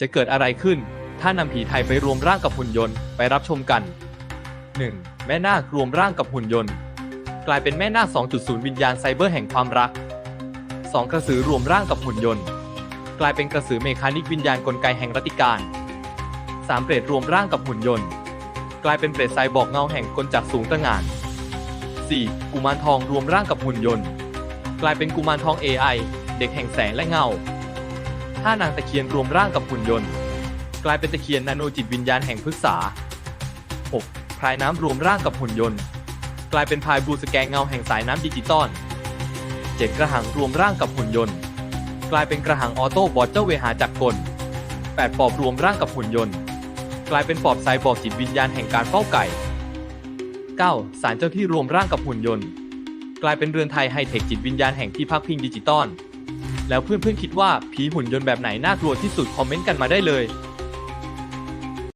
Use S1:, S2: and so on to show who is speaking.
S1: จะเกิดอะไรขึ้น ถ้านำผีไทยไปรวมร่างกับหุ่นยนต์ไปรับชมกัน 1. แม่นาครวมร่างกับหุ่นยนต์ กลายเป็นแม่นาค 2.0 วิญญาณไซเบอร์แห่งความรัก 2. กระสือรวมร่างกับหุ่นยนต์ กลายเป็นกระสือเมคานิกวิญญาณกลไกแห่งรัติการ 3. เปรตรวมร่างกับหุ่นยนต์ กลายเป็นเปรตไซบอร์กเงาแห่งกลจักสูงตระหง่าน 4. กุมารทองรวมร่างกับหุ่นยนต์ กลายเป็นกุมารทอง AI เด็กแห่งแสงและเงา 5. นางตะเคียนรวมร่างกับหุ่นยนต์ กลายเป็นตะเคียนนาโนจิตวิญญาณแห่งพฤกษา 6. พรายน้ำรวมร่างกับหุ่นยนต์ กลายเป็นพายบูสแกนเงาแห่งสายน้ำดิจิตอล 7. กระหังรวมร่างกับหุ่นยนต์ กลายเป็นกระหังออโต้บอทเจ้าเวหาจักรกล 8. ปอบรวมร่างกับหุ่นยนต์ กลายเป็นปอบไซบอร์กจิตวิญญาณแห่งการเฝ้าไก่ 9. สารเจ้าที่รวมร่างกับหุ่นยนต์ กลายเป็นเรือนไทยไฮเทคจิตวิญญาณแห่งที่พักพิงดิจิตอล แล้วเพื่อนๆคิดว่าผีหุ่นยนต์แบบไหนน่ากลัวที่สุดคอมเมนต์กันมาได้เลย